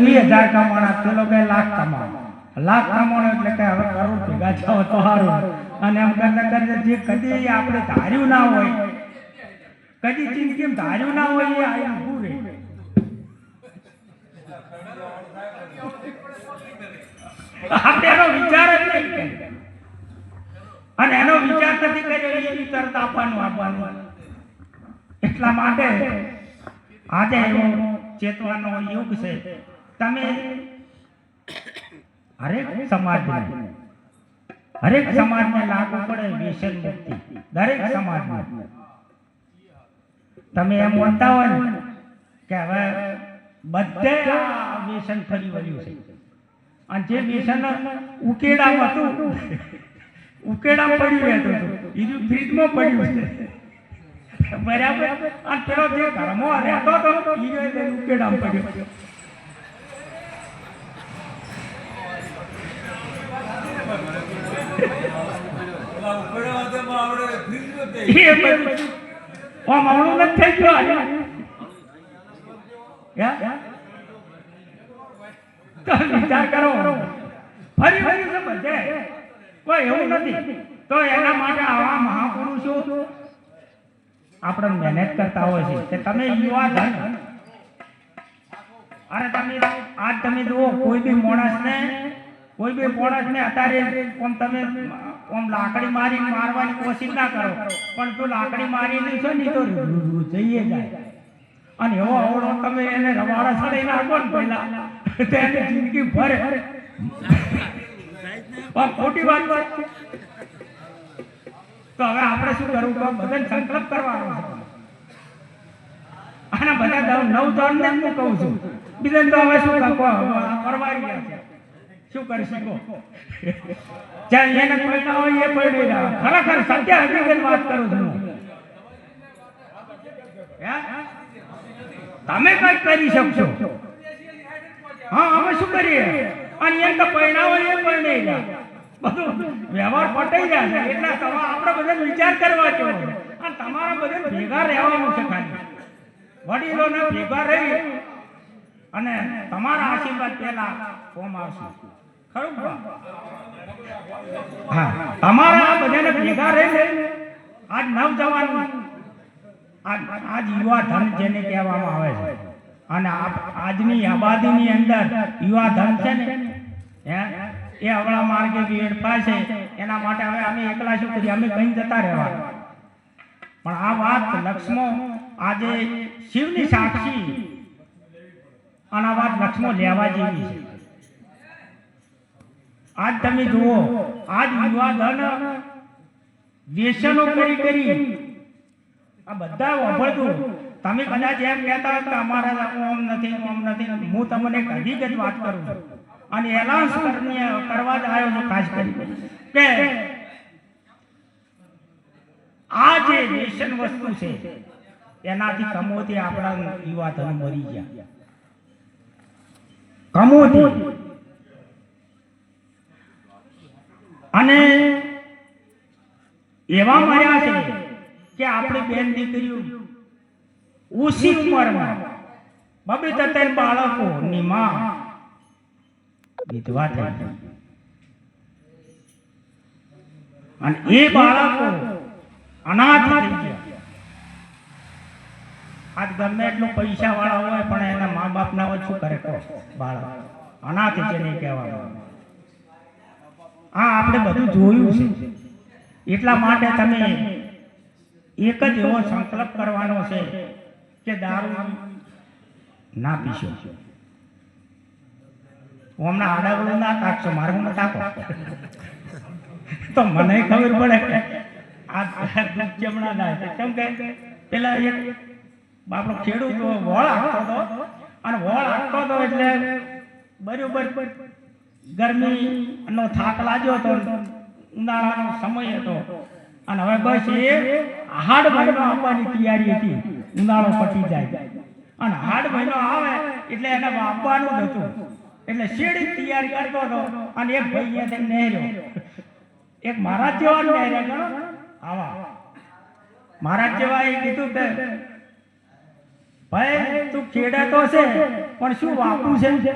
વીસ હજાર કમાણા, પેલો કે લાખ કમાણો લાખ કમાણો એટલે કે હવે કરોડ ભેગા જાવ તો સારું અને એમ કરતા કરતા જે કદી આપણે ધાર્યું ના હોય, કદી જિંદગીમાં ધાર્યું ના હોય એ આયા રહે આપણે એનો વિચાર જ નહીં અને એનો વિચાર નથી કર્યો, એ બી તરત આપવાનું આપવાનું. એટલા માટે આજે એવો ચેતવાનો યુગ છે. તમે હરેક સમાજને હરેક સમાજને લાગુ પડે વ્યસન મુક્તિ. દરેક સમાજને. તમે એમ માનતા હોય ને કે હવે બધે આ વ્યસન ફરી વળ્યું છે. અને જે વ્યસન ઉકેડા હતું ઉકેડા પડ્યું હતું. બીજું ફ્રીજમાં પડ્યું છે. બરાબર? અને પેલો જે ઘરમાં રહેતો હતો એ ઉકેડા પડ્યો. વિચાર કરો. ફરી ફરી છે કોઈ એવું નથી. તો એના માટે આવા મહાપુરુષો આપણે મહેનત કરતા હોય છે કે તમે યુવા ધન. અરે તમે આજ તમે જુઓ, કોઈ બી માણસને કોઈ બી માણસને અત્યારે આમ તમે આમ લાકડી મારી મારવાની કોશિશ ના કરો. પણ જો લાકડી મારી નહીં છો ને તો જઈએ જાય. અને એવો અવળો તમે એને રવાડા ચડાઈ નાખો ને પહેલા, તો જિંદગી ભરે. ખોટી વાત છે. તો હવે આપણે શું કરવું? તો બધાને સંકલ્પ કરવાનો અને બધા નવ ધોરણ ને હું કહું છું. બીજાને તો હવે શું કહો પરવારી ગયા છે. શું કરી શકો? જ્યાં એને પડતા હોય એ પડી રહ્યા ખરેખર સત્ય હકીકત વાત કરું છું તમે કઈ કરી શકશો. હા, અમે શું કરીએ? અને એમ તો હોય એ નહીં રહ્યા બધું વ્યવહાર પટાઈ જાય છે. એટલે તમારે આપણે બધા વિચાર કરવા જેવો અને તમારા બધા ભેગા રહેવાનું છે ખાલી. વડીલોને ભેગા રહી અને તમારા આશીર્વાદ પહેલા ફોર્મ આવશે. ખરું? હા, તમારા બધાને ભેગા રહી આજ નવજવાન, આજ આજ યુવા ધન જેને કહેવામાં આવે છે, અને આજની આબાદીની અંદર યુવા ધન છે ને, હે, એ અવળા માર્ગે વેડફાય છે, એના માટે હવે અમે એકલા શું કરીએ? અમે કઈ જતા રહેવા પણ આ વાત લક્ષ્મો આજે શિવની સાક્ષી અને આ વાત લક્ષ્મો લેવા જેવી છે. આજ તમે જુઓ, આજ યુવા ધન વ્યસનો કરી કરી આ બધા વાપરતું. તમે કદાચ એમ કહેતા કે અમારા ઓમ નથી ઓમ નથી, હું તમને હકીકત વાત કરું. અને એલાઉન્સ કરવા જ આવ્યો છું ખાસ કરી કે આ જે વ્યસન વસ્તુ છે, એનાથી કમોથી આપણા યુવા ધન મરી ગયા. કમોથી અને એવા મર્યા છે કે આપણી બેન દીકરીઓ ઓછી ઉંમરમાં બબે તતર બાળકો ની માં વિધવા થઈ ગઈ અને એ બાળકો અનાથ થઈ ગયા આજ ગમે એટલું પૈસા વાળા હોય પણ એના મા બાપ ના હોય શું કરે કહો, બાળક? અનાથ છે નહીં કહેવાનું. હા, આપણે બધું જોયું છે. એટલા માટે તમે એક જ એવો સંકલ્પ કરવાનો છે કે દારૂ ના પીશો. હમણાં આડાગળું ના તાકશો મારે હું તાકો તો મને ખબર પડે આ દૂધ જમણા ના કેમ કે પેલા એક આપણો ખેડૂત વળ આપતો હતો. અને વળ આપતો હતો એટલે બરોબર ગરમી નો થાક લાગ્યો હતો ઉનાળાનો સમય હતો. અને હવે બસ એ હાડ મહિનો આવવાની તૈયારી હતી. ઉનાળો પતી જાય. અને હાડ મહિનો આવે એટલે એને આપવાનું જ હતું. એટલે શેડી તૈયારી કરતો હતો. અને એક ભાઈ એને નહેર્યો. એક મહારાજ જેવા નહેર્યા આવા. મહારાજ જેવા એ કીધું કે ભાઈ, તું ખેડે તો છે, પણ શું વાપરું છે?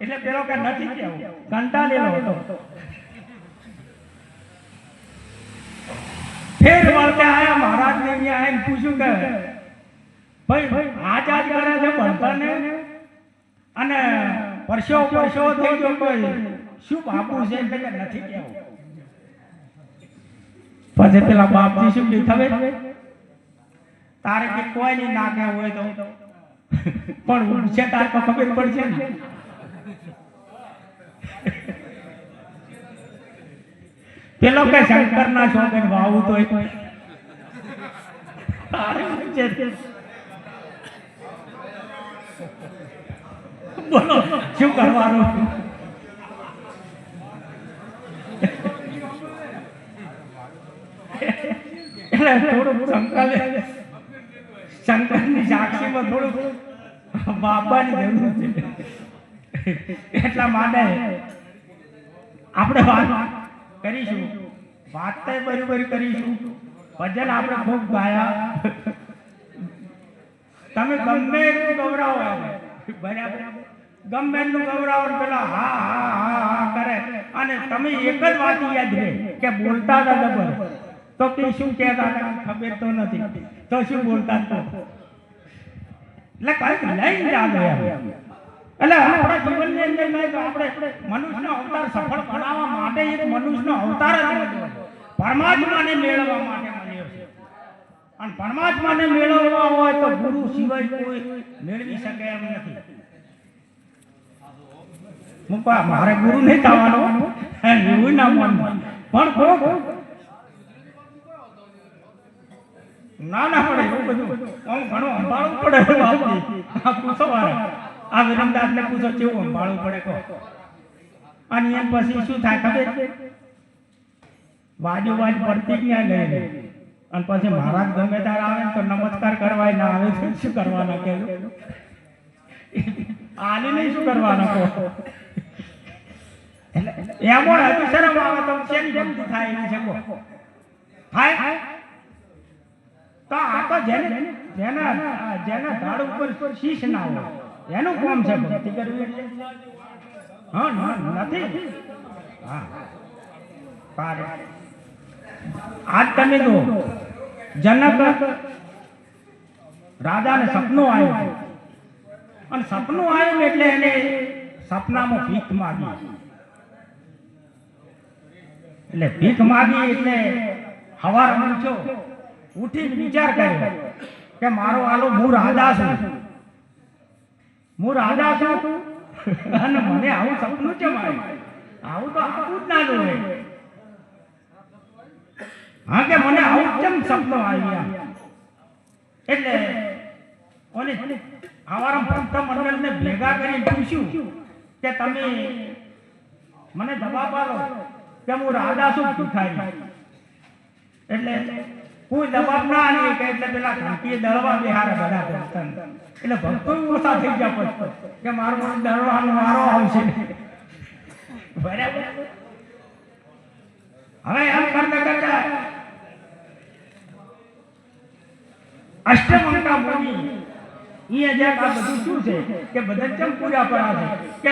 એટલે પેલો કે નથી કેવું. કંટાળેલો હતો. ફેર વળતે આયા મહારાજ ને અહીંયા આવીને પૂછ્યું કે, ભાઈ આજ આજ કરે છે ભણતરને અને પરસો પરસો થઈ ગયો કોઈ શું બાપુ છે? એટલે કે નથી કેવું. પછી પેલા બાપજી શું કે ખબર તારે કે કોઈ નહીં નાખે હોય તો. પણ ઉડશે તારે તો ખબર પડશે ને. પેલો કે શંકર ના શોખે વાવું તો તારે ઉડશે તે. બોલો, શું કરવાનું? એટલે થોડું શંકરે સાક્ષીમાં થોડુંક બાપાની જરૂર છે. એટલા માટે આપણે વાત કરીશું. વાત તો બરોબર કરીશું. ભજન આપણે ખૂબ ગાયા. તમે ગમે એટલું ગૌરવ બરાબર. ગમે એટલું ગૌરવ પેલા હા હા હા હા કરે. અને તમે એક જ વાત યાદ રહે કે બોલતા હતા તો તે શું કહેતા હતા ખબર તો નથી. તો શું બોલતા હતા? એટલે કંઈક લઈને ચાલે એમ. એટલે આપણા જીવનની અંદર આપણે મનુષ્યનો અવતાર સફળ બનાવવા માટે એક મનુષ્યનો અવતાર જ. પરમાત્માને મેળવવા માટે મળ્યો છે અને પરમાત્માને મેળવવા હોય તો ગુરુ સિવાય કોઈ મેળવી શકે એમ નથી મારે ગુરુ નહીં થવાનો એવું ના માનવું. પણ કોક ના ના પડે એવું બધું. આમ ઘણું પડે પૂછો વાળા આ વિરમદાસ પૂછો કેવું સંભાળવું પડે કહો. અને એમ પછી શું થાય ખબર? વાજુ વાજ પ્રતિજ્ઞા લઈ લે. અને પછી મહારાજ ગમે ત્યારે આવે તો નમસ્કાર કરવાય ના આવે છે. શું કરવાના કે આને નહીં શું કરવાના કહો? એમાં હજી શરમ આવે તો કેમ ભક્તિ થાય એની છે કહો થાય? તો આ તો જેને જેના જેના ધાડ ઉપર શીશ ના હોય. એનું કોમ છે ભક્તિ કરવી. હા નથી. હા. પાર આજ તમે જો જનક રાજાને સપનું આવ્યું. અને સપનું આવ્યું એટલે એને સપનામાં ભીખ માગી. એટલે ભીખ માગી એટલે હવાર ઉઠ્યો ઉઠીને વિચાર કર્યો કે મારો આલો હું રાજા છું. હું રાજા છું? અને મને આવું સપનું છે આવ્યું આવું તો આવું જ ના જોવે હા કે મને આવું કેમ સપનું આવ્યા? એટલે ઓને આવારમ ભક્ત મંડળને ભેગા કરીને પૂછ્યું કે તમે મને જવાબ આપો કે હું રાજા છું, ભિખારી. એટલે હવે એમ કરતા કરતા અષ્ટમંકા મુનિ એ જે આ બધું શું છે? કે બધા ચમ પૂજા પડા છે? કે